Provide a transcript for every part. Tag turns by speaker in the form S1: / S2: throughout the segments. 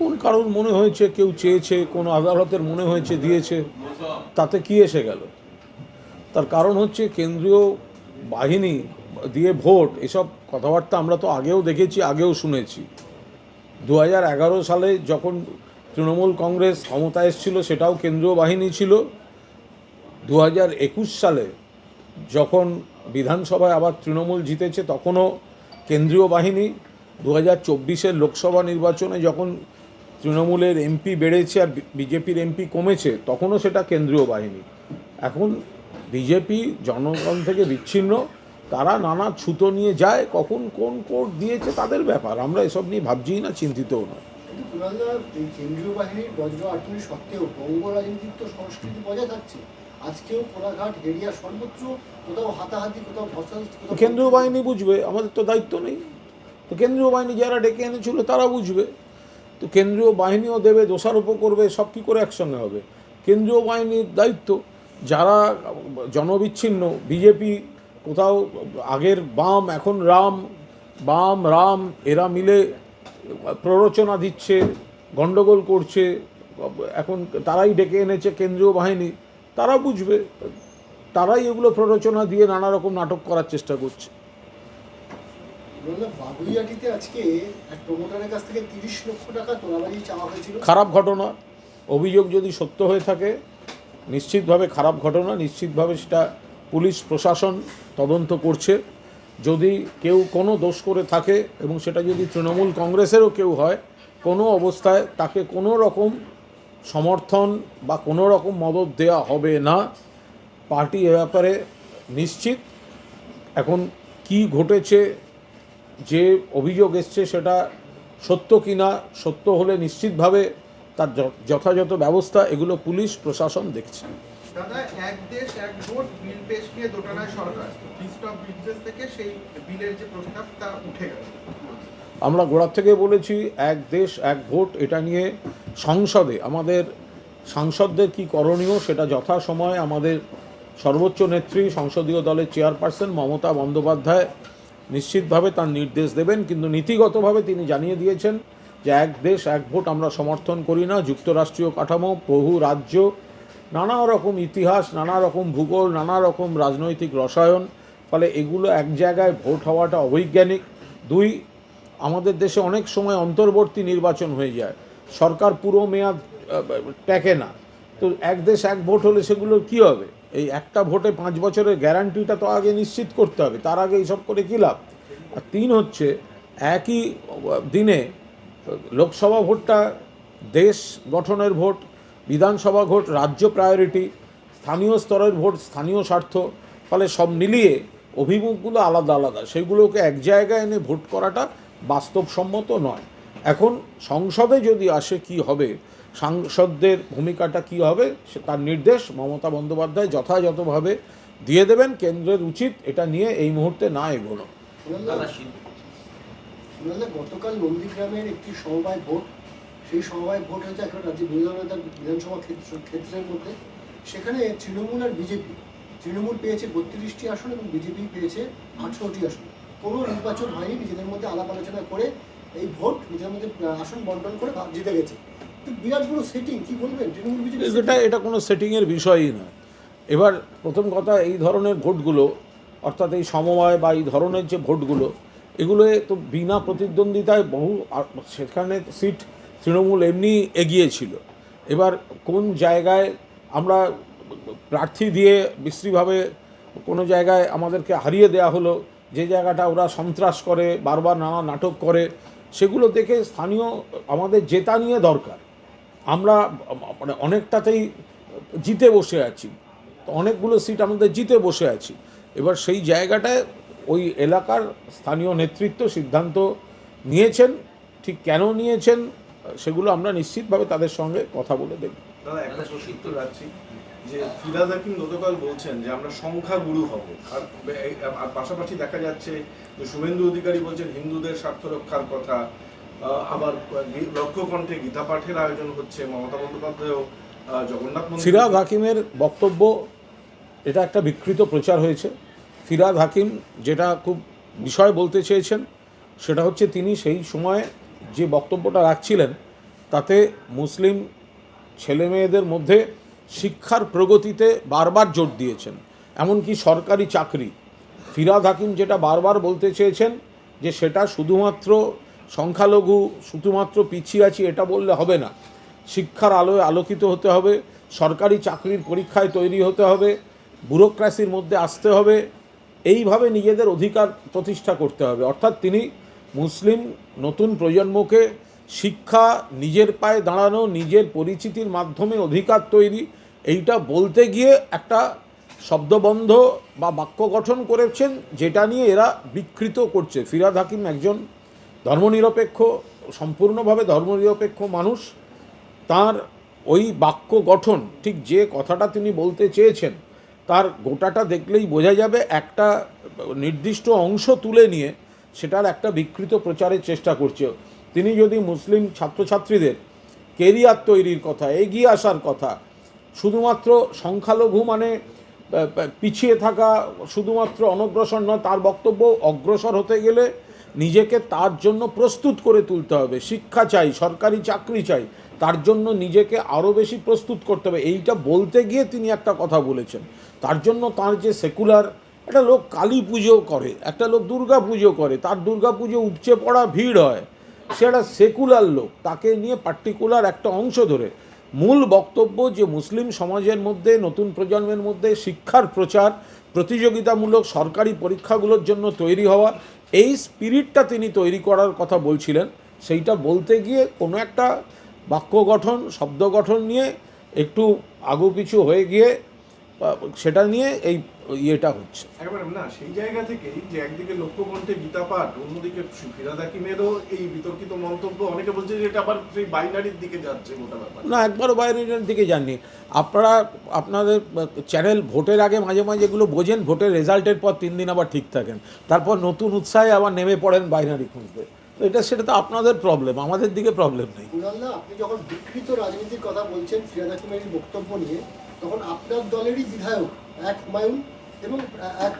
S1: মানে
S2: কারণ মনে হয়েছে, কেউ চেয়েছে, কোনো আদালতের মনে হয়েছে, দিয়েছে? তাতে কি এসে গেল? তার কারণ হচ্ছে কেন্দ্রীয় বাহিনী দিয়ে ভোট, এসব কথাবার্তা আমরা তো আগেও দেখেছি, আগেও শুনেছি। দু সালে যখন তৃণমূল কংগ্রেস ক্ষমতা এসেছিল, সেটাও কেন্দ্রীয় বাহিনী ছিল। দু হাজার একুশ সালে যখন বিধানসভায় আবার তৃণমূল জিতেছে, তখনও কেন্দ্রীয় বাহিনী দু হাজার চব্বিশের লোকসভা নির্বাচনে যখন তৃণমূলের এমপি বেড়েছে আর বিজেপির এমপি কমেছে, তখনও সেটা কেন্দ্রীয় বাহিনী। এখন বিজেপি জনগণ থেকে বিচ্ছিন্ন, তারা নানা ছুতো নিয়ে যায়, কখন কোন কোর্ট দিয়েছে তাদের ব্যাপার, আমরা এসব নিয়ে ভাবছিই না, চিন্তিতও
S1: নয়। কেন্দ্রীয় বাহিনীর বজ্র আটনি সত্ত্বেও বঙ্গ রাজনীতির তো সংস্কৃতি বজায় থাকছে। আজকেও কোলাঘাট হেরিয়া সর্বত্র কোথাও হাতাহাতি, কোথাও
S2: কেন্দ্রীয় বাহিনী বুঝবে, আমাদের তো দায়িত্ব নেই। তো কেন্দ্রীয় বাহিনী যারা ডেকে এনেছিল, তারা বুঝবে। তো কেন্দ্রীয় বাহিনীও দেবে দোষারোপ করবে, সব কী করে একসঙ্গে হবে? কেন্দ্রীয় বাহিনীর দায়িত্ব, যারা জনবিচ্ছিন্ন, বিজেপি কোথাও আগের বাম, এখন রাম, বাম, রাম, এরা মিলে প্ররোচনা দিচ্ছে, গণ্ডগোল করছে, এখন তারাই ডেকে এনেছে কেন্দ্রীয় বাহিনী। তারা বুঝবে। তারাই এগুলো প্ররোচনা দিয়ে নানা রকম নাটক করার চেষ্টা করছে।
S1: আজকে এক প্রমোটারের কাছ থেকে লক্ষ টাকা চাওয়া হয়েছিল।
S2: খারাপ ঘটনা। অভিযোগ যদি সত্য হয়ে থাকে নিশ্চিতভাবে খারাপ ঘটনা। নিশ্চিতভাবে সেটা পুলিশ প্রশাসন তদন্ত করছে। যদি কেউ কোনো দোষ করে থাকে এবং সেটা যদি তৃণমূল কংগ্রেসেরও কেউ হয় কোনো অবস্থায় তাকে কোনো রকম সমর্থন বা কোনো রকম মদত দেওয়া হবে না। পার্টি এ ব্যাপারে নিশ্চিত। এখন কি ঘটেছে যে অভিযোগ এসছে সেটা সত্য কি না সত্য হলে নিশ্চিতভাবে তার যথাযথ ব্যবস্থা এগুলো পুলিশ প্রশাসন দেখছে।
S3: দাদা এক দেশ এক ভোট বিল পেশ নিয়ে দোটানায় সরকার। লিস্ট অফ বিজনেস থেকে সেই বিলের যে প্রস্তাব তা উঠে গেল।
S2: আমরা গোড়ার থেকে বলেছি এক দেশ এক ভোট এটা নিয়ে সংসদে, আমাদের সাংসদদের কি করণীয় সেটা যথাসময়ে আমাদের সর্বোচ্চ নেত্রী সংসদীয় দলের চেয়ারপারসন মমতা বন্দ্যোপাধ্যায় নিশ্চিতভাবে তার নির্দেশ দেবেন, কিন্তু নীতিগতভাবে তিনি জানিয়ে দিয়েছেন যে এক দেশ, এক ভোট আমরা সমর্থন করি না, যুক্তরাষ্ট্রীয় কাঠামো, বহু রাজ্য, নানা রকম ইতিহাস, নানা রকম ভূগোল, নানা রকম রাজনৈতিক রসায়ন, ফলে এগুলো এক জায়গায় ভোট হওয়াটা অবৈজ্ঞানিক। দুই, আমাদের দেশে অনেক সময় অন্তর্বর্তী নির্বাচন হয়ে যায়। সরকার পুরো মেয়াদ টেকে না। তো এক দেশ এক ভোট হলে সেগুলোর কী হবে? এই একটা ভোটে পাঁচ বছরের গ্যারান্টিটা তো আগে নিশ্চিত করতে হবে, তার আগে এইসব করে কী লাভ? আর তিন হচ্ছে, একই দিনে লোকসভা ভোটটা দেশ গঠনের ভোট, বিধানসভা ভোট, রাজ্য প্রায়োরিটি স্থানীয় স্তরের ভোট, স্থানীয় স্বার্থ, ফলে সব মিলিয়ে অভিমুখগুলো আলাদা আলাদা। সেগুলোকে এক জায়গায় এনে ভোট করাটা বাস্তবসম্মত নয়। এখন সংসদে যদি আসে কি হবে সাংসদদের ভূমিকাটা কি হবে সে তার নির্দেশ মমতা বন্দ্যোপাধ্যায় যথাযথভাবে দিয়ে দেবেন কেন্দ্রের উচিত এটা নিয়ে এই মুহূর্তে না এগোনো।
S1: গতকাল নন্দীগ্রামের একটি সমবায় ভোট সেই সমবায় ভোট হয়েছে এখন রাজ্যের বিরোধী দলনেতার বিধানসভা ক্ষেত্র ক্ষেত্রের মধ্যে। সেখানে তৃণমূল আর বিজেপি তৃণমূল পেয়েছে বত্রিশটি আসন এবং বিজেপি পেয়েছে আঠেরোটি আসন। কোনো নির্বাচন হয়নি, নিজেদের মধ্যে আলাপ আলোচনা করে এই ভোট নিজেদের মধ্যে আসন বন্টন করে জিতে গেছে।
S2: এটা কোনো সেটিংয়ের বিষয়ই নয়। এবার প্রথম কথা, এই ধরনের ভোটগুলো, অর্থাৎ এই সমবায় বা এই ধরনের যে ভোটগুলো, এগুলো তো বিনা প্রতিদ্বন্দ্বিতায় বহু সেখানে সিট তৃণমূল এমনি এগিয়েছিল। এবার কোন জায়গায় আমরা প্রার্থী দিয়ে বিশ্রীভাবে কোনো জায়গায় আমাদেরকে হারিয়ে দেওয়া হলো যে জায়গাটা ওরা সন্ত্রাস করে, বারবার নানা নাটক করে, সেগুলো দেখে স্থানীয়, আমাদের জেতা নিয়ে দরকার। আমরা মানে অনেকটাতেই জিতে বসে আছি। অনেকগুলো সিট আমাদের জিতে বসে আছি। এবার সেই জায়গাটায় ওই এলাকার স্থানীয় নেতৃত্ব সিদ্ধান্ত নিয়েছেন। ঠিক কেন নিয়েছেন, সেগুলো আমরা নিশ্চিতভাবে তাদের সঙ্গে কথা বলে দেখব।
S4: দাদা একটা রাখছি যে ফিরাজ হাকিম গতকাল বলছেন যে আমরা সংখ্যাগুরু হব। আর আর পাশাপাশি দেখা যাচ্ছে যে শুভেন্দু অধিকারী বলছেন হিন্দুদের স্বার্থ রক্ষার কথা। আবার গী- লক্ষ্যকণ্ঠে গীতা পাঠের আয়োজন হচ্ছে, মমতা বন্দ্যোপাধ্যায়ও জগন্নাথ
S2: ফিরাদ হাকিমের বক্তব্য, এটা একটা বিকৃত প্রচার হয়েছে। ফিরাদ হাকিম যেটা খুব বিষয় বলতে চেয়েছেন, সেটা হচ্ছে তিনি সেই সময় যে বক্তব্যটা রাখছিলেন, তাতে মুসলিম ছেলেমেয়েদের মধ্যে শিক্ষার প্রগতিতে বারবার জোর দিয়েছেন। এমনকি সরকারি চাকরি। ফিরাদ হাকিম যেটা বারবার বলতে চেয়েছেন যে সেটা শুধুমাত্র সংখ্যালঘু, শুধুমাত্র পিছিয়ে আছি, এটা বললে হবে না। শিক্ষার আলোয় আলোকিত হতে হবে, সরকারি চাকরির পরীক্ষায় তৈরি হতে হবে, ব্যুরোক্রাসির মধ্যে আসতে হবে, এইভাবে নিজেদের অধিকার প্রতিষ্ঠা করতে হবে। অর্থাৎ তিনি মুসলিম নতুন প্রজন্মকে শিক্ষা নিজের পায়ে দাঁড়ানো, নিজের পরিচিতির মাধ্যমে অধিকার তৈরি, এইটা বলতে গিয়ে একটা শব্দবন্ধ বা বাক্য গঠন করেছেন, যেটা নিয়ে এরা বিকৃত করছে। ফিরাদ হাকিম একজন ধর্মনিরপেক্ষ, সম্পূর্ণভাবে ধর্মনিরপেক্ষ মানুষ। তার ওই বাক্য গঠন, ঠিক যে কথাটা তিনি বলতে চেয়েছেন, তার গোটাটা দেখলেই বোঝা যাবে একটা নির্দিষ্ট অংশ তুলে নিয়ে সেটার একটা বিকৃত প্রচারের চেষ্টা করছে। তিনি যদি মুসলিম ছাত্রছাত্রীদের কেরিয়ার তৈরির কথা, এগিয়ে আসার কথা, শুধুমাত্র সংখ্যালঘু মানে পিছিয়ে থাকা শুধুমাত্র অনগ্রসর নয়, তার বক্তব্য অগ্রসর হতে গেলে নিজেকে তার জন্য প্রস্তুত করে তুলতে হবে। শিক্ষা চাই, সরকারি চাকরি চাই, তার জন্য নিজেকে আরও বেশি প্রস্তুত করতে হবে। এইটা বলতে গিয়ে তিনি একটা কথা বলেছেন। তার জন্য তার যে সেকুলার, একটা লোক কালী পুজো করে, একটা লোক দুর্গা পুজো করে, তার দুর্গা পুজো উপচে পড়া ভিড় হয়। সে একটা সেকুলার লোক, তাকে নিয়ে পার্টিকুলার একটা অংশ ধরে। মূল বক্তব্য যে মুসলিম সমাজের মধ্যে, নতুন প্রজন্মের মধ্যে শিক্ষার প্রচার, প্রতিযোগিতামূলক সরকারি পরীক্ষাগুলোর জন্য তৈরি হওয়া, এই স্পিরিটটা তিনি তৈরি করার কথা বলছিলেন। সেইটা বলতে গিয়ে কোনো একটা বাক্য গঠন, শব্দ গঠন নিয়ে একটু আগু পিছু হয়ে গিয়ে সেটা নিয়ে এই ইয়েটা হচ্ছে।
S4: একেবারে না সেই জায়গা থেকেই যে একদিকে লক্ষ্যকণ্ঠে গীতা পাঠ অন্যদিকে ফিরাদ হাকিমেরও এই বিতর্কিত মন্তব্য। অনেকে বলছে যে এটা আবার সেই বাইনারির দিকে যাচ্ছে গোটা ব্যাপার।
S2: না একবারও বাইরের দিকে যাননি। আপনারা আপনাদের চ্যানেল ভোটের আগে মাঝে মাঝে এগুলো বোঝেন ভোটের রেজাল্টের পর তিন দিন আবার ঠিক থাকেন। তারপর নতুন উৎসাহে আবার নেমে পড়েন বাইনারি খুঁজতে। তো এটা সেটা তো আপনাদের প্রবলেম আমাদের দিকে প্রবলেম নেই।
S1: আপনি যখন বিকৃত রাজনীতির কথা বলছেন ফিরাদ হাকিমের বক্তব্য নিয়ে তখন আপনার দলেরই বিধায়ক এক হুমায়ুন এবং এক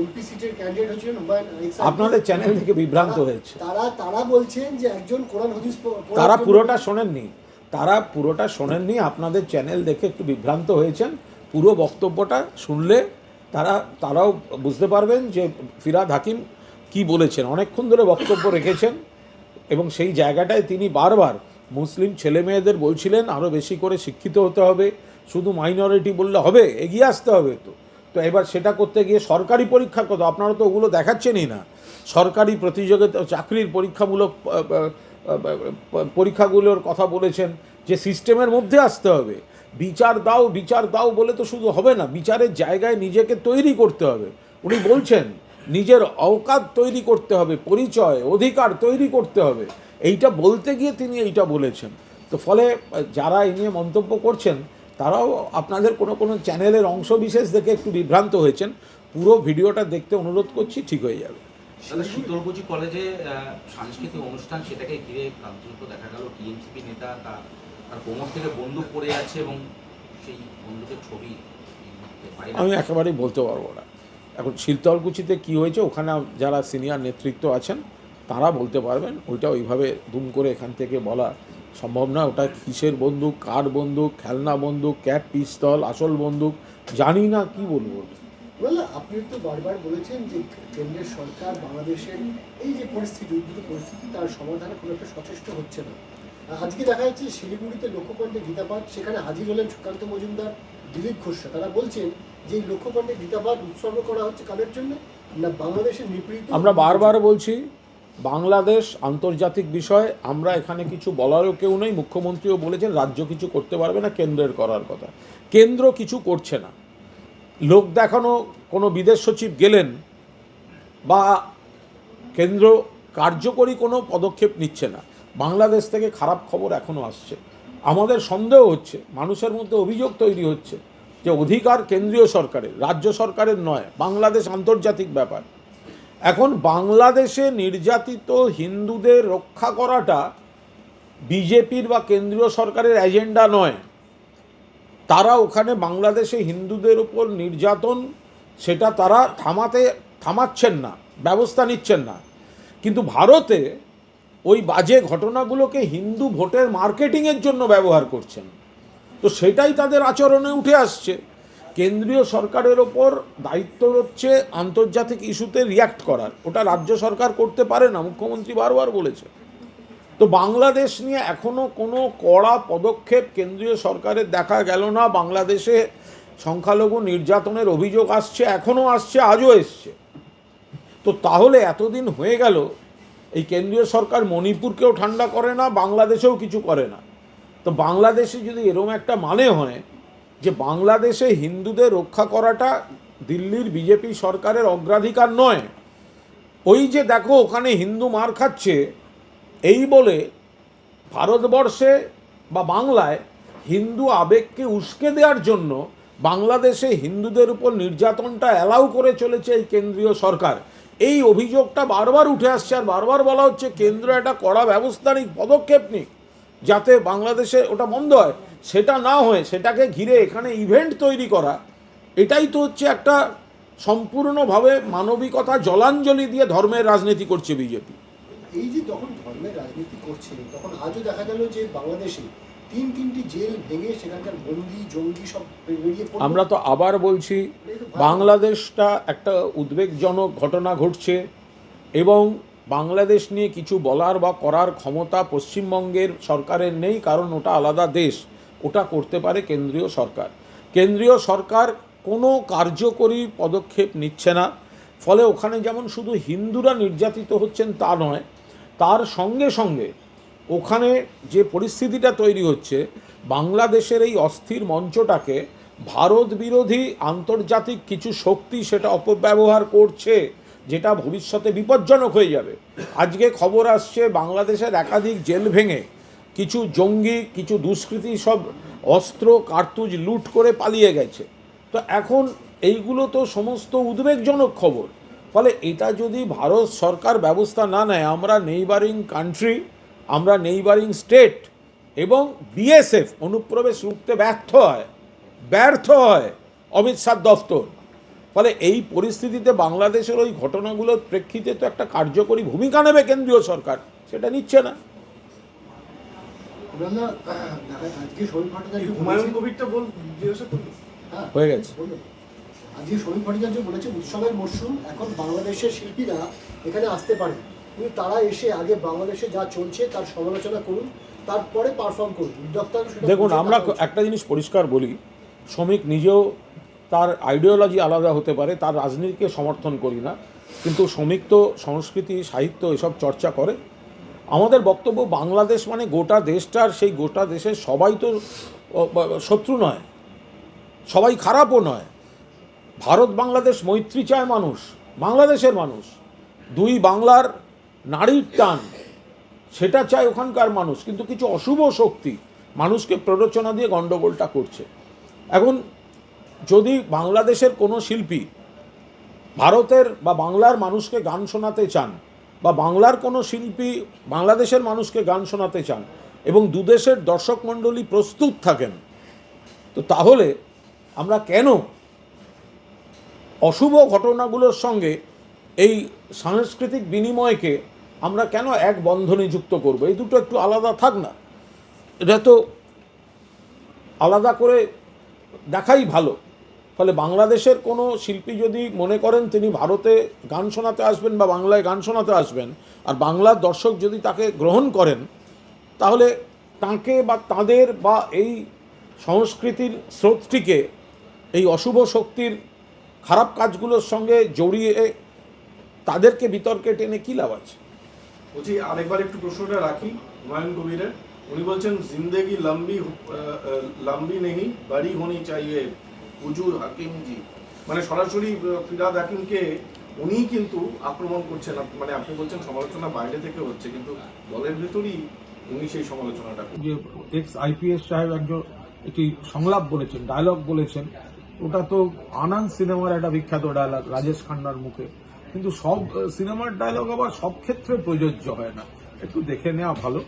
S1: এমপি সিটের ক্যান্ডিডেট হচ্ছিলেন হুমায়ুন।
S2: আপনাদের চ্যানেল থেকে বিভ্রান্ত হয়েছে।
S1: তারা তারা বলছেন যে একজন কোরআন হাদিস
S2: তারা পুরোটা শোনেননি। তারা পুরোটা শোনেননি। আপনাদের চ্যানেল দেখে একটু বিভ্রান্ত হয়েছেন। পুরো বক্তব্যটা শুনলে তারা তারাও বুঝতে পারবেন যে ফিরাদ হাকিম কি বলেছেন। অনেকক্ষণ ধরে বক্তব্য রেখেছেন এবং সেই জায়গাটায় তিনি বারবার মুসলিম ছেলে মেয়েদের বলছিলেন আরও বেশি করে শিক্ষিত হতে হবে। শুধু মাইনরিটি বললে হবে, এগিয়ে আসতে হবে তো। তো এবার সেটা করতে গিয়ে সরকারি পরীক্ষার কথা, আপনারা তো ওগুলো দেখাচ্ছেনই না। সরকারি প্রতিযোগিতা, চাকরির পরীক্ষামূলক পরীক্ষাগুলোর কথা বলেছেন, যে সিস্টেমের মধ্যে আসতে হবে। বিচার দাও বিচার দাও বলে তো শুধু হবে না, বিচারের জায়গায় নিজেকে তৈরি করতে হবে। উনি বলছেন, নিজের অওকাত তৈরি করতে হবে, পরিচয়, অধিকার তৈরি করতে হবে। এইটা বলতে গিয়ে তিনি এইটা বলেছেন। তো ফলে যারা এই নিয়ে মন্তব্য করছেন তারাও আপনাদের কোনো কোনো চ্যানেলের অংশ বিশেষ দেখে একটু বিভ্রান্ত হয়েছেন। পুরো ভিডিওটা দেখতে অনুরোধ করছি ঠিক হয়ে যাবে।
S5: কলেজে সাংস্কৃতিক অনুষ্ঠান সেটাকে ঘিরে কার্যত দেখা গেল টিএমসিপি নেতা তার তার কোমর থেকে বন্দুক পড়ে আছে এবং সেই বন্দুকের ছবি
S2: আমি একেবারেই বলতে পারব না। এখন শীতলকুচিতে কি হয়েছে ওখানে যারা সিনিয়র নেতৃত্ব আছেন তারা বলতে পারবেন ওইটা ওইভাবে দুম করে এখান থেকে বলা সম্ভব না ওটা কিসের বন্দুক কার বন্দুক খেলনা বন্দুক ক্যাপ পিস্তল আসল বন্দুক জানি না কি বলব।
S1: আপনি তো বারবার বলেছেন যে কেন্দ্রের সরকার বাংলাদেশের এই যে পরিস্থিতি উদ্ভূত পরিস্থিতি তার সমাধানে খুব একটা সচেষ্ট হচ্ছে না। আজকে দেখা যাচ্ছে শিলিগুড়িতে লক্ষ্যকণ্ঠে গীতাপাঠ সেখানে হাজির হলেন সুকান্ত মজুমদার দিলীপ ঘোষরা তারা বলছেন যে লক্ষ্যকণ্ঠে গীতাপাঠ উৎসর্গ করা হচ্ছে কাদের জন্য? না বাংলাদেশের নিপীড়িত
S2: আমরা বারবার বলছি বাংলাদেশ আন্তর্জাতিক বিষয়, আমরা এখানে কিছু বলারও কেউ নেই, মুখ্যমন্ত্রীও বলেছেন রাজ্য কিছু করতে পারবে না, কেন্দ্রের করার কথা। কেন্দ্র কিছু করছে না। লোক দেখানো কোনো বিদেশ সচিব গেলেন বা কেন্দ্র কার্যকরী কোনো পদক্ষেপ নিচ্ছে না। বাংলাদেশ থেকে খারাপ খবর এখনও আসছে। আমাদের সন্দেহ হচ্ছে, মানুষের মধ্যে অভিযোগ তৈরি হচ্ছে যে অধিকার কেন্দ্রীয় সরকারের, রাজ্য সরকারের নয়, বাংলাদেশ আন্তর্জাতিক ব্যাপার। এখন বাংলাদেশে নির্যাতিত হিন্দুদের রক্ষা করাটা বিজেপির বা কেন্দ্রীয় সরকারের এজেন্ডা নয়। তারা ওখানে বাংলাদেশে হিন্দুদের উপর নির্যাতন, সেটা তারা থামাতে, থামাচ্ছেন না, ব্যবস্থা নিচ্ছেন না। কিন্তু ভারতে ওই বাজে ঘটনাগুলোকে হিন্দু ভোটের মার্কেটিংয়ের জন্য ব্যবহার করছেন। তো সেটাই তাদের আচরণে উঠে আসছে। কেন্দ্রীয় সরকারের ওপর দায়িত্ব হচ্ছে আন্তর্জাতিক ইস্যুতে রিয়াক্ট করার। ওটা রাজ্য সরকার করতে পারে না, মুখ্যমন্ত্রী বারবার বলেছে। তো বাংলাদেশ নিয়ে এখনও কোনো কড়া পদক্ষেপ কেন্দ্রীয় সরকারের দেখা গেল না। বাংলাদেশে সংখ্যালঘু নির্যাতনের অভিযোগ আসছে এখনও আসছে, আজও এসছে। তো তাহলে এতদিন হয়ে গেল, এই কেন্দ্রীয় সরকার মণিপুরকেও ঠান্ডা করে না, বাংলাদেশেও কিছু করে না। তো বাংলাদেশে যদি এরম একটা মানে হয় যে বাংলাদেশে হিন্দুদের রক্ষা করাটা দিল্লির বিজেপি সরকারের অগ্রাধিকার নয়। ওই যে দেখো ওখানে হিন্দু মার খাচ্ছে, এই বলে ভারতবর্ষে বা বাংলায় হিন্দু আবেগকে উস্কে দেওয়ার জন্য বাংলাদেশে হিন্দুদের উপর নির্যাতনটা অ্যালাউ করে চলেছে এই কেন্দ্রীয় সরকার। এই অভিযোগটা বারবার উঠে আসছে আর বারবার বলা হচ্ছে, কেন্দ্র একটা কড়া ব্যবস্থা নিক, পদক্ষেপ নিক। যাতে বাংলাদেশে ওটা বন্ধ হয়। সেটা না হয়ে সেটাকে ঘিরে এখানে ইভেন্ট তৈরি করা এটাই তো হচ্ছে একটা সম্পূর্ণভাবে মানবিকতা জলাঞ্জলি দিয়ে ধর্মের রাজনীতি করছে বিজেপি।
S1: এই যে যখন ধর্মের রাজনীতি করছে তখন আজও দেখা গেল যে বাংলাদেশে তিন তিনটি জেল ভেঙে সেখানকার বন্দি জঙ্গি সব বেরিয়ে
S2: আমরা তো আবার বলছি বাংলাদেশটা একটা উদ্বেগজনক ঘটনা ঘটছে এবং বাংলাদেশ নিয়ে কিছু বলার বা করার ক্ষমতা পশ্চিমবঙ্গের সরকারের নেই, কারণ ওটা আলাদা দেশ। ওটা করতে পারে কেন্দ্রীয় সরকার। কেন্দ্রীয় সরকার কোনো কার্যকরী পদক্ষেপ নিচ্ছে না। ফলে ওখানে যেমন শুধু হিন্দুরা নির্যাতিত হচ্ছেন তা নয়, তার সঙ্গে সঙ্গে ওখানে যে পরিস্থিতিটা তৈরি হচ্ছে, বাংলাদেশের এই অস্থির মঞ্চটাকে ভারত বিরোধী আন্তর্জাতিক কিছু শক্তি সেটা অপব্যবহার করছে। যেটা ভবিষ্যতে বিপজ্জনক হয়ে যাবে। আজকে খবর আসছে বাংলাদেশের একাধিক জেল ভেঙে কিছু জঙ্গি, কিছু দুষ্কৃতী সব অস্ত্র, কার্তুজ লুট করে পালিয়ে গেছে। তো এখন এইগুলো তো সমস্ত উদ্বেগজনক খবর। ফলে এটা যদি ভারত সরকার ব্যবস্থা না নেয়, আমরা নেইবারিং কান্ট্রি আমরা নেইবারিং স্টেট এবং বিএসএফ অনুপ্রবেশ রুখতে ব্যর্থ হয় ব্যর্থ হয় অমিত শাহ দফতর। ফলে এই পরিস্থিতিতে বাংলাদেশের ওই ঘটনাগুলোর প্রেক্ষিতে তো একটা কার্যকরী ভূমিকা নেবে কেন্দ্রীয় সরকার সেটা নিচ্ছে না।
S1: হ্যাঁ,
S2: হয়ে গেছে।
S1: আজকে শরীর ভট্টাচার্য বলেছে উৎসবের মরশুম এখন বাংলাদেশের শিল্পীরা এখানে আসতে পারে। কিন্তু তারা এসে আগে বাংলাদেশে যা চলছে তার সমালোচনা করুন তারপরে পারফর্ম করুন। উদ্যোক্তারা
S2: দেখুন আমরা একটা জিনিস পরিষ্কার বলি শ্রমিক নিজেও তার আইডিওলজি আলাদা হতে পারে, তার রাজনীতিকে সমর্থন করি না। কিন্তু শ্রমিক তো, সংস্কৃতি, সাহিত্য এসব চর্চা করে। আমাদের বক্তব্য বাংলাদেশ মানে গোটা দেশটার সেই গোটা দেশের সবাই তো শত্রু নয়। সবাই খারাপও নয়। ভারত, বাংলাদেশ, মৈত্রী চায় মানুষ, বাংলাদেশের মানুষ। দুই বাংলার নারীর টান, সেটা চায় ওখানকার মানুষ। কিন্তু কিছু অশুভ শক্তি মানুষকে প্ররোচনা দিয়ে গণ্ডগোলটা করছে। এখন যদি বাংলাদেশের কোনো শিল্পী ভারতের বা বাংলার মানুষকে গান শোনাতে চান বা বাংলার কোনো শিল্পী বাংলাদেশের মানুষকে গান শোনাতে চান এবং দুদেশের দর্শক মণ্ডলী প্রস্তুত থাকেন, তো তাহলে আমরা কেন অশুভ ঘটনাগুলোর সঙ্গে এই সাংস্কৃতিক বিনিময়কে আমরা কেন এক বন্ধনে যুক্ত করব? এই দুটো একটু আলাদা থাক না। এটা তো আলাদা করে দেখাই ভালো। ফলে বাংলাদেশের কোনো শিল্পী যদি মনে করেন তিনি ভারতে গান শোনাতে আসবেন বা বাংলায় গান শোনাতে আসবেন, আর বাংলার দর্শক যদি তাকে গ্রহণ করেন, তাহলে তাকে বা তাদের বা এই সংস্কৃতির স্রোতটিকে, এই অশুভ শক্তির খারাপ কাজগুলোর সঙ্গে জড়িয়ে তাদেরকে বিতর্কে টেনে কী লাভ আছে?
S4: বলছি, আরেকবার একটু প্রশ্নটা রাখি, হুমায়ুন কবিরের। উনি বলছেন, জিন্দেগি লম্বি লম্বি নেই বাড়ি হোনি চাইয়ে। হুজুর হাকিম জি মানে সরাসরি ফিরাদ হাকিমকে উনিই কিন্তু আক্রমণ করছেন। মানে আপনি বলছেন সমালোচনা বাইরে থেকে হচ্ছে, কিন্তু দলের ভেতরই উনি সেই সমালোচনাটা
S2: যে এক্স আইপিএস সাহেব একজন একটি সংলাপ বলেছেন ডায়লগ বলেছেন। ওটা তো আনান সিনেমার একটা বিখ্যাত ডায়লগ রাজেশ খান্নার মুখে। কিন্তু সব সিনেমার ডায়লগ আবার সব ক্ষেত্রে প্রযোজ্য হয় না। একটু দেখে নেওয়া ভালো।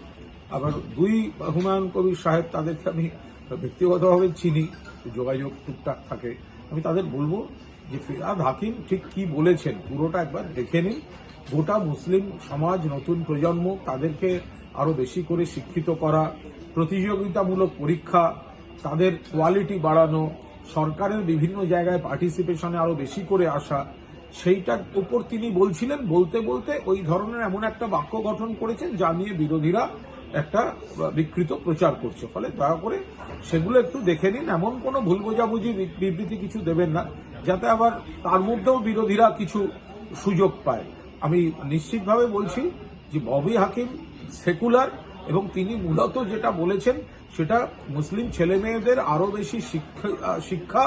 S2: আবার দুই হুমায়ুন কবির সাহেব তাদেরকে আমি ব্যক্তিগতভাবে চিনি। যোগাযোগ টুকটাক থাকে। আমি তাদের বলব যে ফিরাদ হাকিম ঠিক কি বলেছেন, পুরোটা একবার দেখে নিন। গোটা মুসলিম সমাজ, নতুন প্রজন্ম, তাদেরকে আরও বেশি করে শিক্ষিত করা, প্রতিযোগিতামূলক পরীক্ষা, তাদের কোয়ালিটি বাড়ানো, সরকারের বিভিন্ন জায়গায় পার্টিসিপেশনে আরও বেশি করে আসা, সেইটার উপর তিনি বলছিলেন, বলতে বলতে ওই ধরনের এমন একটা বাক্য গঠন করেছেন যা নিয়ে বিরোধীরা একটা বিকৃত প্রচার করছে। ফলে দয়া করে সেগুলো একটু দেখে নিন। এমন কোনো ভুল বোঝাবুঝি বিবৃতি কিছু দেবেন না, যাতে আবার তার মধ্যেও বিরোধীরা কিছু সুযোগ পায়। আমি নিশ্চিতভাবে বলছি যে ববি হাকিম সেকুলার এবং তিনি মূলত যেটা বলেছেন, সেটা মুসলিম ছেলে মেয়েদের আরও বেশি শিক্ষা শিক্ষা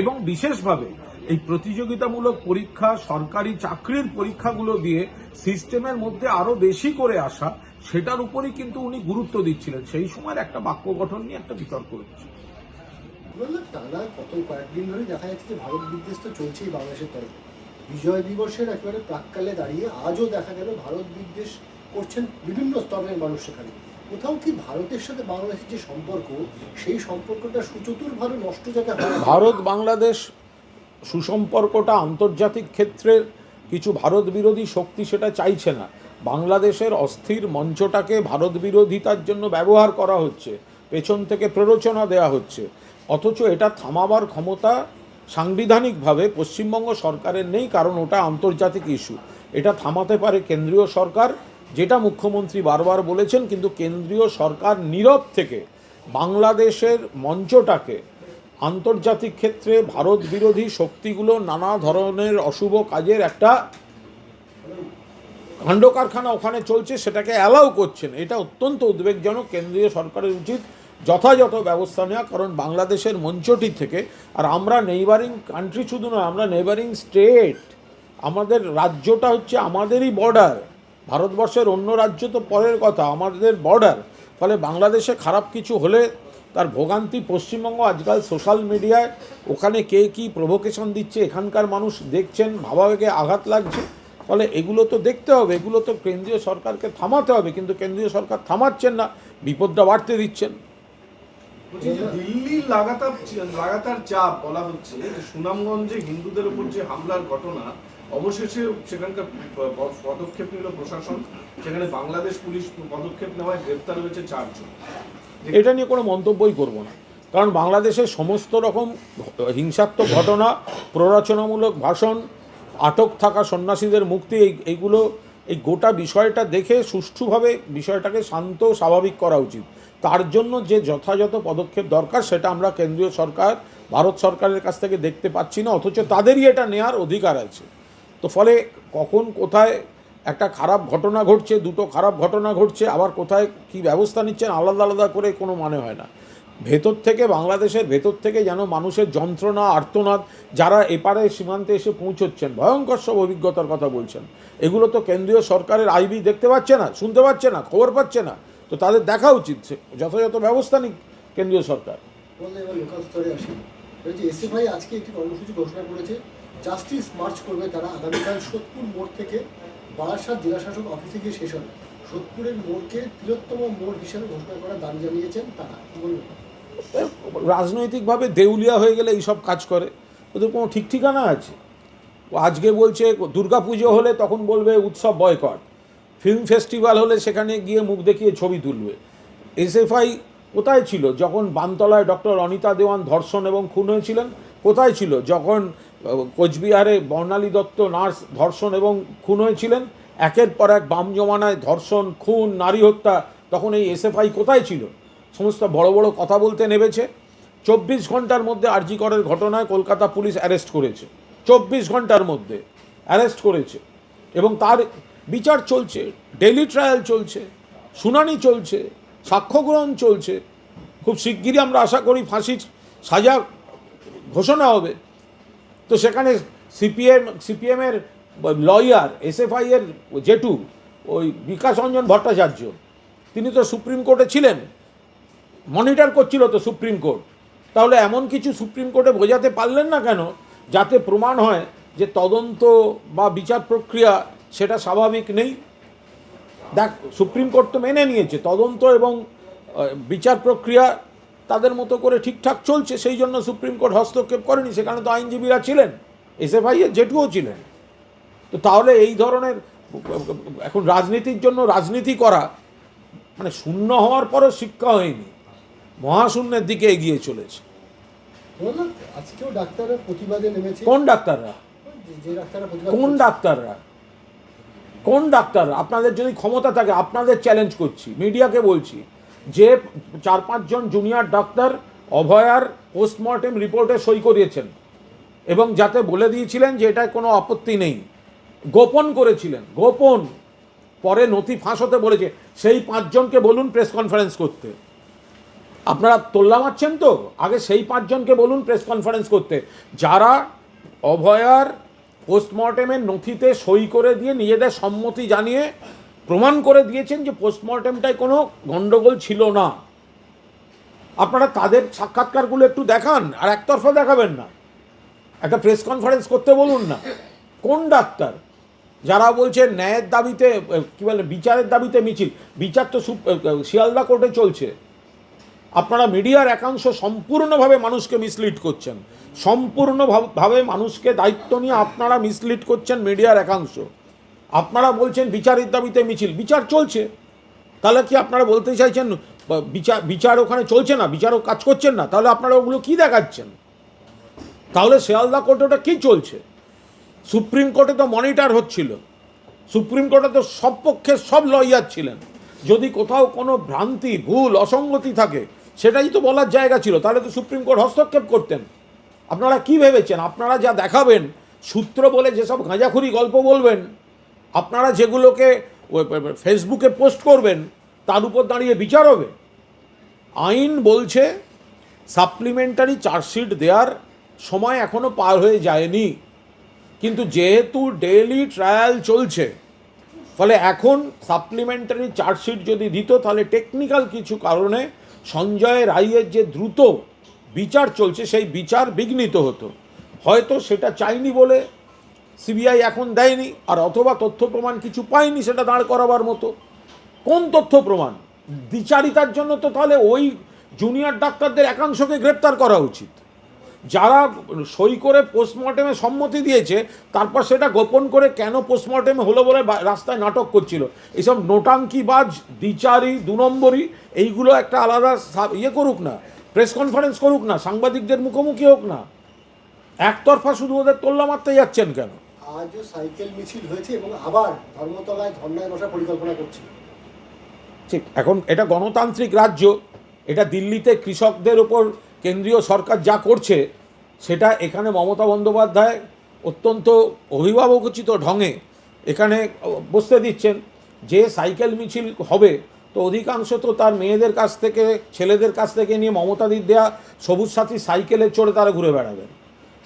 S2: এবং বিশেষভাবে এই প্রতিযোগিতামূলক পরীক্ষা, সরকারি চাকরির পরীক্ষাগুলো দিয়ে সিস্টেমের মধ্যে আরও বেশি করে আসা সেটার উপরই কিন্তু উনি গুরুত্ব দিচ্ছিলেন। সেই সময়ের একটা বাক্য গঠন নিয়ে একটা বিতর্ক হচ্ছে।
S1: টানা কত কয়েকদিন ধরে দেখা যাচ্ছে যে ভারত বিদ্বেষ তো চলছেই বাংলাদেশের তরফে। বিজয় দিবসের একেবারে প্রাককালে দাঁড়িয়ে আজও দেখা গেল ভারত বিদ্বেষ করছেন বিভিন্ন স্তরের মানুষ সেখানে। কোথাও কি ভারতের সাথে বাংলাদেশের যে সম্পর্ক সেই সম্পর্কটা সুচতুরভাবে নষ্ট যাতে
S2: ভারত বাংলাদেশ সুসম্পর্কটা আন্তর্জাতিক ক্ষেত্রের কিছু ভারত বিরোধী শক্তি সেটা চাইছে না। বাংলাদেশের অস্থির মঞ্চটাকে ভারত বিরোধিতার জন্য ব্যবহার করা হচ্ছে, পেছন থেকে প্ররোচনা দেওয়া হচ্ছে। অথচ এটা থামাবার ক্ষমতা সাংবিধানিকভাবে পশ্চিমবঙ্গ সরকারের নেই, কারণ ওটা আন্তর্জাতিক ইস্যু। এটা থামাতে পারে কেন্দ্রীয় সরকার, যেটা মুখ্যমন্ত্রী বারবার বলেছেন, কিন্তু কেন্দ্রীয় সরকার নীরব থেকে বাংলাদেশের মঞ্চটাকে আন্তর্জাতিক ক্ষেত্রে ভারত বিরোধী শক্তিগুলো নানা ধরনের অশুভ কাজের একটা কাণ্ড কারখানা ওখানে চলছে, সেটাকে অ্যালাউ করছেন এটা অত্যন্ত উদ্বেগজনক। কেন্দ্রীয় সরকারের উচিত যথাযথ ব্যবস্থা নেওয়া, কারণ বাংলাদেশের মঞ্চটি থেকে, আর আমরা নেইবারিং কান্ট্রি শুধু নয়, আমরা নেইবারিং স্টেট আমাদের রাজ্যটা হচ্ছে আমাদেরই বর্ডার ভারতবর্ষের অন্য রাজ্য তো পরের কথা, আমাদের বর্ডার ফলে বাংলাদেশে খারাপ কিছু হলে তার ভোগান্তি পশ্চিমবঙ্গ, আজকাল সোশ্যাল মিডিয়ায় ওখানে কে কী প্রভোকেশন দিচ্ছে, এখানকার মানুষ দেখছেন, ভাবাবেগে আঘাত লাগছে। ফলে এগুলো তো দেখতে হবে এগুলো তো কেন্দ্রীয় সরকারকে থামাতে হবে কিন্তু কেন্দ্রীয় সরকার থামাচ্ছেন না বিপদটা বাড়তে দিচ্ছেন।
S4: দিল্লির লাগাতার লাগাতার চাপ বলা হচ্ছে যে সুনামগঞ্জে হিন্দুদের উপর যে হামলার ঘটনা অবশেষে সেখানকার পদক্ষেপ নিল প্রশাসন সেখানে বাংলাদেশ পুলিশ পদক্ষেপ নেওয়ায় গ্রেপ্তার হয়েছে চারজন।
S2: এটা নিয়ে কোনো মন্তব্যই করব না। কারণ বাংলাদেশের সমস্ত রকম হিংসাত্মক ঘটনা প্ররোচনামূলক ভাষণ আটক থাকা সন্ন্যাসীদের মুক্তি, এই, এইগুলো, এই গোটা বিষয়টা দেখে সুষ্ঠুভাবে বিষয়টাকে শান্ত, স্বাভাবিক করা উচিত। তার জন্য যে যথাযথ পদক্ষেপ দরকার, সেটা আমরা কেন্দ্রীয় সরকার, ভারত সরকারের কাছ থেকে দেখতে পাচ্ছি না, অথচ তাদেরই এটা নেওয়ার অধিকার আছে। তো ফলে কখন কোথায় একটা খারাপ ঘটনা ঘটছে, দুটো খারাপ ঘটনা ঘটছে, আবার কোথায় কি ব্যবস্থা নিচ্ছেন, আলাদা আলাদা করে কোনো মানে হয় না। ভেতর থেকে, বাংলাদেশের ভেতর থেকে যেন মানুষের যন্ত্রণা, আর্তনাদ, যারা এপারে সীমান্তে এসে পৌঁছচ্ছেন, ভয়ঙ্কর সব অভিজ্ঞতার কথা বলছেন। এগুলো তো কেন্দ্রীয় সরকারের আইবি দেখতে পাচ্ছে না, শুনতে পাচ্ছে না, খবর পাচ্ছে না। তো তাদের দেখা উচিত যথাযথ ব্যবস্থা নিক কেন্দ্রীয় সরকার।
S1: বলছি এসএফআই আজকে একটি ঘোষণা করেছে, জাস্টিস মার্চ করবে তারা আগামীকাল সোদপুর মোড় থেকে বারাসাত জেলাশাসক অফিসে গিয়ে শেষ হবে। সোদপুরের মোড়কে তিলোত্তম মোড় হিসেবে ঘোষণা করার দাবি জানিয়েছেন তারা।
S2: রাজনৈতিকভাবে দেউলিয়া হয়ে গেলে এইসব কাজ করে। ওদের কোনো ঠিক ঠিকানা আছে? ও আজকে বলছে দুর্গাপুজো হলে তখন বলবে উৎসব বয়কট। ফিল্ম ফেস্টিভ্যাল হলে সেখানে গিয়ে মুখ দেখিয়ে ছবি তুলবে। এসএফআই কোথায় ছিল? যখন বানতলায় ডক্টর অনিতা দেওয়ান ধর্ষণ এবং খুন হয়েছিলেন, কোথায় ছিল? যখন কোচবিহারে বর্ণালী দত্ত নার্স ধর্ষণ এবং খুন হয়েছিলেন, একের পর এক বাম জমানায় ধর্ষণ, খুন, নারী হত্যা, তখন এই এসএফআই কোথায় ছিল? সমস্ত বড় বড় কথা বলতে নেমেছে। চব্বিশ ঘণ্টার মধ্যে আরজি করের ঘটনায় কলকাতা পুলিশ অ্যারেস্ট করেছে। চব্বিশ ঘণ্টার মধ্যে অ্যারেস্ট করেছে। এবং তার বিচার চলছে ডেলি ট্রায়াল চলছে, শুনানি চলছে, সাক্ষ্য গ্রহণ চলছে। খুব শিগগিরই আমরা আশা করি ফাঁসির সাজা ঘোষণা হবে। তো সেখানে সিপিএম সিপিএমের লয়ার, এসএফআই এর জেটু ওই বিকাশ রঞ্জন ভট্টাচার্য, তিনি তো সুপ্রিম কোর্টে ছিলেন। মনিটর করছিল তো সুপ্রিম কোর্ট। তাহলে এমন কিছু সুপ্রিম কোর্টে বোঝাতে পারলেন না কেন, যাতে প্রমাণ হয় যে তদন্ত বা বিচার প্রক্রিয়া সেটা স্বাভাবিক নেই? দেখ, সুপ্রিম কোর্ট তো মেনে নিয়েছে, তদন্ত এবং বিচার প্রক্রিয়া তাদের মতো করে ঠিকঠাক চলছে, সেই জন্য সুপ্রিম কোর্ট হস্তক্ষেপ করেনি, সেখানে তো আইনজীবীরা ছিলেন, এসএফআই এর জেঠুও ছিলেন। তো তাহলে এই ধরনের, এখন রাজনীতির জন্য রাজনীতি করা মানে শূন্য হওয়ার পরও শিক্ষা হয়নি। মহাশূন্যের দিকে এগিয়ে চলেছে। কোন ডাক্তাররা? কোন ডাক্তাররা? কোন ডাক্তার আপনাদের যদি ক্ষমতা থাকে আপনাদের চ্যালেঞ্জ করছি। মিডিয়াকে বলছি যে চার পাঁচজন জুনিয়র ডাক্তার অভয়ার পোস্টমর্টেম রিপোর্টে সই করিয়েছেন এবং যাতে বলে দিয়েছিলেন যে এটায় কোনো আপত্তি নেই। গোপন করেছিলেন গোপন। পরে নথি ফাঁস হতে বলেছে। সেই পাঁচজনকে বলুন প্রেস কনফারেন্স করতে। আপনারা তোল্লা মারছেন তো? আগে সেই পাঁচজনকে বলুন প্রেস কনফারেন্স করতে। যারা অভয়ার পোস্টমর্টেমের নথিতে সই করে দিয়ে নিজেদের সম্মতি জানিয়ে প্রমাণ করে দিয়েছেন যে পোস্টমর্টেমটায় কোনো গণ্ডগোল ছিল না। আপনারা তাদের সাক্ষাৎকারগুলো একটু দেখান, আর একতরফা দেখাবেন না। একটা প্রেস কনফারেন্স করতে বলুন না। কোন ডাক্তার? যারা বলছে ন্যায়ের দাবিতে, কী বলে, বিচারের দাবিতে মিছিল। বিচার তো শিয়ালদা কোর্টে চলছে। আপনারা মিডিয়ার একাংশ সম্পূর্ণভাবে মানুষকে মিসলিড করছেন। সম্পূর্ণভাবে মানুষকে দায়িত্ব নিয়ে আপনারা মিসলিড করছেন মিডিয়ার একাংশ। আপনারা বলছেন বিচারের দাবিতে মিছিল, বিচার চলছে। তাহলে কি আপনারা বলতে চাইছেন বিচার বিচার ওখানে চলছে না বিচারও কাজ করছেন না? তাহলে আপনারা ওগুলো কি দেখাচ্ছেন? তাহলে শেয়ালদা কোর্টে ওটা কী চলছে? সুপ্রিম কোর্টে তো মনিটর হচ্ছিল। সুপ্রিম কোর্টে তো সব পক্ষে সব লয়ার ছিলেন। যদি কোথাও কোনো ভ্রান্তি, ভুল, অসঙ্গতি থাকে সেটাই তো বলার জায়গা ছিল। তাহলে তো সুপ্রিম কোর্ট হস্তক্ষেপ করতেন। আপনারা কি ভেবেছেন? আপনারা যা দেখাবেন, সূত্র বলে যেসব গাঁজাখুরি গল্প বলবেন, আপনারা যেগুলোকে ফেসবুকে পোস্ট করবেন, তার উপর দাঁড়িয়ে বিচার হবে। আইন বলছে, সাপ্লিমেন্টারি চার্জশিট দেওয়ার সময় এখনও পার হয়ে যায়নি। কিন্তু যেহেতু ডেইলি ট্রায়াল চলছে, ফলে এখন সাপ্লিমেন্টারি চার্জশিট যদি দিত, তাহলে টেকনিক্যাল কিছু কারণে সঞ্জয় রায়ের যে দ্রুত বিচার চলছে, সেই বিচার বিঘ্নিত হতো। হয়তো সেটা চাইনি বলে সিবিআই এখন দেয়নি, আর অথবা তথ্য প্রমাণ কিছু পায়নি সেটা দাঁড় করাবার মতো। কোন তথ্য প্রমাণ? বিচারিতার জন্য তো তাহলে ওই জুনিয়র ডাক্তারদের একাংশকে গ্রেপ্তার করা উচিত। যারা সই করে পোস্টমর্টেমে সম্মতি দিয়েছে তারপর সেটা গোপন করে কেন পোস্টমর্টেমে হলো বলে রাস্তায় নাটক করছিল? এইসব নোটাঙ্কিবাজ দ্বিচারি দু নম্বরই এইগুলো একটা আলাদা ইয়ে করুক না প্রেস কনফারেন্স করুক না সাংবাদিকদের মুখোমুখি হোক না। একতরফা শুধু ওদের তোল্লা মারতে যাচ্ছেন কেন?
S1: আজও সাইকেল মিছিল হয়েছে এবং আবার ধর্মতলায় ধর্নায় বসার পরিকল্পনা করছে।
S2: ঠিক এখন এটা গণতান্ত্রিক রাজ্য এটা দিল্লিতে কৃষকদের ওপর কেন্দ্রীয় সরকার যা করছে, সেটা এখানে মমতা বন্দ্যোপাধ্যায় অত্যন্ত অভিভাবকোচিত ঢঙে এখানে বসতে দিচ্ছেন। যে সাইকেল মিছিল হবে, তো অধিকাংশ তো তার মেয়েদের কাছ থেকে, ছেলেদের কাছ থেকে নিয়ে মমতাদির দেয়া সবুজ সাথী সাইকেলে চড়ে তারা ঘুরে বেড়াবেন।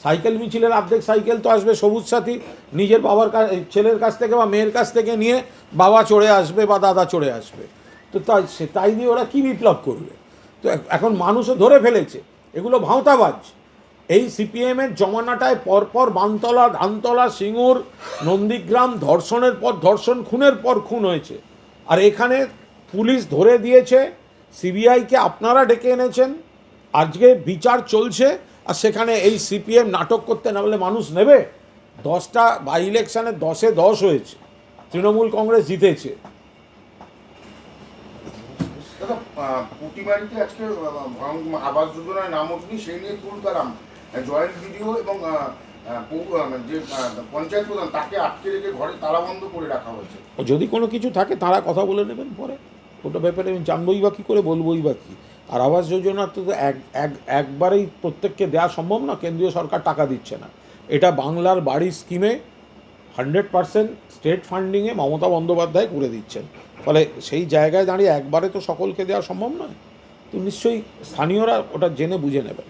S2: সাইকেল মিছিলের অর্ধেক সাইকেল তো আসবে সবুজ সাথী, নিজের বাবার কাছ ছেলের কাছ থেকে বা মেয়ের কাছ থেকে নিয়ে বাবা চড়ে আসবে বা দাদা চড়ে আসবে। তো তাই সে, তাই দিয়ে ওরা কী বিপ্লব করবে? তো এখন মানুষও ধরে ফেলেছে। এগুলো ভাঁওতাবাজ। এই সিপিএমের জমানাটায় পরপর বানতলা, ধানতলা, সিঙ্গুর, নন্দীগ্রাম ধর্ষণের পর ধর্ষণ, খুনের পর খুন হয়েছে। আর এখানে পুলিশ ধরে দিয়েছে, সিবিআইকে আপনারা ডেকে এনেছেন। আজকে বিচার চলছে, আর সেখানে এই সিপিএম নাটক করতে না বলে মানুষ নেবে? দশটা বাই ইলেকশানে দশে দশ হয়েছে। তৃণমূল কংগ্রেস জিতেছে।
S6: পুটিবাড়িতে আজকে আবাস যোজনায় নাম ওঠেনি সেই নিয়ে তুলকালাম জয়েন্ট ভিডিও এবং আহ, যে পঞ্চায়েত প্রধান তাকে আটকে রেখে ঘরে তালাবন্ধ করে রাখা হয়েছে।
S2: যদি কোনো কিছু থাকে তারা কথা বলে নেবেন পরে। ওটা ব্যাপারে আমি জানবই বা কী করে বলবোই বা কী। আর আবাস যোজনা তো এক এক একবারেই প্রত্যেককে দেওয়া সম্ভব না কেন্দ্রীয় সরকার টাকা দিচ্ছে না। এটা বাংলার বাড়ি স্কিমে হান্ড্রেড পার্সেন্ট স্টেট ফান্ডিংয়ে মমতা বন্দ্যোপাধ্যায় করে দিচ্ছেন। ফলে সেই জায়গায় দাঁড়িয়ে একবারে তো সকলকে দেওয়া সম্ভব নয়। তো নিশ্চয়ই স্থানীয়রা ওটা জেনে বুঝে নেবেন।